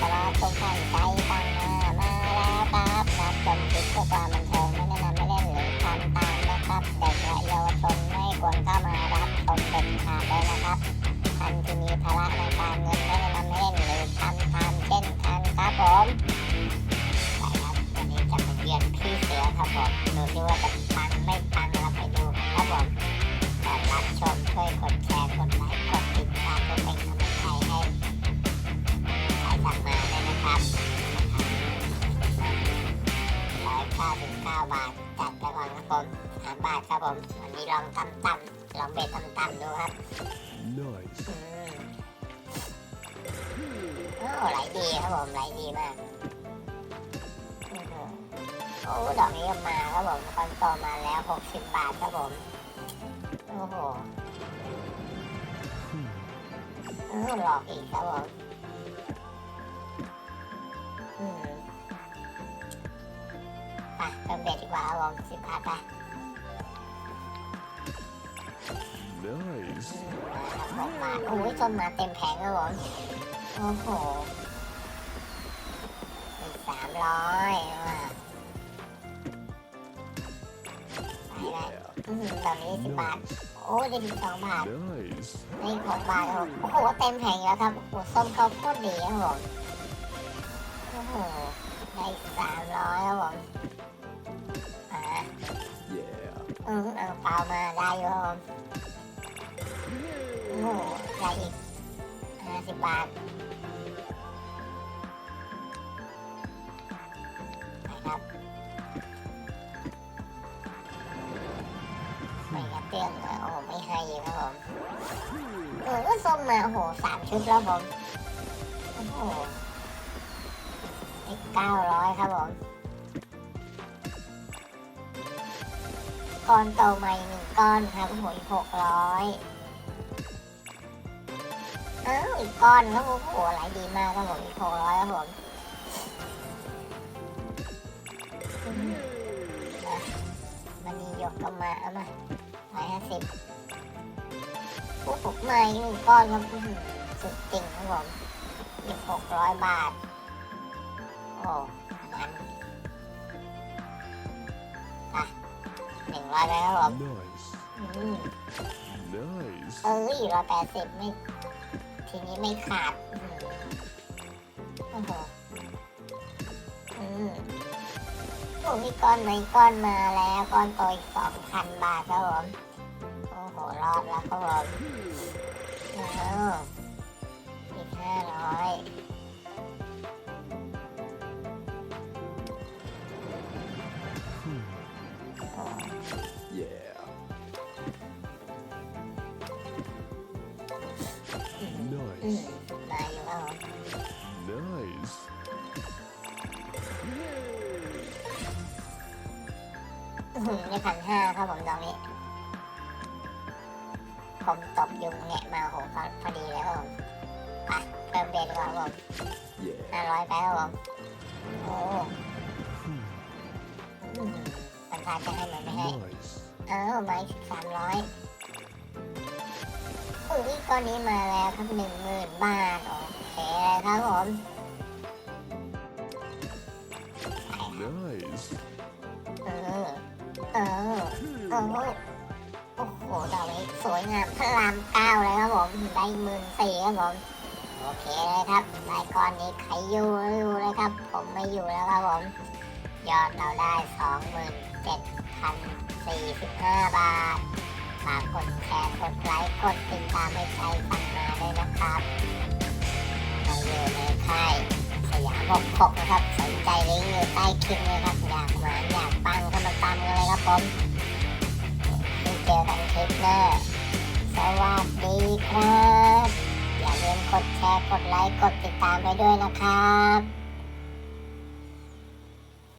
ตลาดทุกท่านใจฟังมามาแล้วครับรับชมคลิปเพื่อความบันเทิงไม่แนะนำไม่เล่นหรือทำตามนะครับเด็กและเยาวชนไม่ควรเข้ามารับชมเป็นขาดเลยนะครับท่านที่มีภาระในการเงินไม่แนะนำไม่เล่นหรือทำตามเช่นกันครับผมไปครับวันนี้จะมาเยี่ยมพี่เสือครับผมดูที่ว่าจะปังไม่ปังเราไปดูครับผมก่อรับชมช่วยกด บเก้าบาทจัดไปก่อนครับผมสามบาทครับผมวันนี้ลองตั้มตั้มลองเบ็ดตั้มตั้มดูครับ Nice. อืมโอ้ไหลดีครับผมไหลดีมากอื้อหือโอ้ดอกนี้ก็มาครับผมคอนโตมาแล้วหกสิบบาทครับผมโอ้โห Hmm. เออหลอกอีกครับผม กว่าครับผมสิบบาทไป Nice. หกบาทโอ้ยจนมาเต็มแผงครับผมโอ้โหอีกสามร้อยว่ะไปเลย Yeah. อืมตอนนี้สิบบาท Nice. โอ้ได้สิบสองบาท Nice. ได้อีกหกบาทครับผมโอ้โห เต็มแผงแล้วครับโอ้โหส้มเขาโคตรดีครับผม โอ้โห ได้สามร้อยครับผมอ่า Yeah. อืมเอาเปล่ามาได้อยู่ครับผมโอ้โหได้อีกห้าสิบบาทไปครับไม่กระเตื้องนะโอ้ไม่ให้ครับผมเออก็ส้มมาโอ้โหสามชุดแล้วผมโอ้โหอีกเก้าร้อยครับผม ก้อนโตมาอีกหนึ่งก้อนครับโอ้โหอีกหกร้อยอ้าวอีกก้อนครับโอ้โหไหลดีมากครับผมอีกหกร้อยครับผมมันนี่ยกก็มาเอามาร้อยห้าสิบโอ้โหมาอีกหนึ่งก้อนครับอื้อหือสุดจริงครับผมอีกหกร้อยบาท โอ้มัน หนึ่งร้อยไปครับผม Nice. อืม Nice. เอ้ยร้อยแปดสิบไม่ ทีนี้ไม่ขาดอืมโอ้โหอืมโอ้มีก้อนไหมก้อนมาแล้ว ก้อนโตอีกสองพันบาทครับผม โอ้โห รอดแล้วครับผม นี่พันห้าครับผมตรงนี้ผมตบยุงแงะมาโหพอพอดีเลยครับผมไปเพิ่มเบนดีกว่าครับผม Yeah. ห้าร้อยไปครับผมโอ้ Hmm. อืมปัญหาจะให้มันไม่ให้ Nice. เออมาอีกสามร้อยอุ้ยก้อนนี้มาแล้วครับหนึ่งหมื่นบาทโอเคเลยครับผม Nice. โอ้โหโอ้โหดอกนี้สวยงามพระรามเก้าเลยครับผมได้หมื่นสี่ครับผมโอเคเลยครับได้ก้อนนี้ใครอยู่อยู่เลยครับ ผมไม่อยู่แล้วครับผมยอดเราได้สองหมื่นเจ็ดพันสี่สิบห้าบาทฝากกดแชร์กดไลค์กดติดตามให้ใจฟังมาด้วยนะครับเราอยู่ในค่ายสยามหกหกนะครับสนใจลิงก์อยู่ใต้คลิปเลยครับอยากหวานอยากปังก็มาตามกันเลยครับผม เจอกันคลิปหน้า สวัสดีครับ อย่าลืมกดแชร์ กดไลค์ กดติดตามไปด้วยนะครับ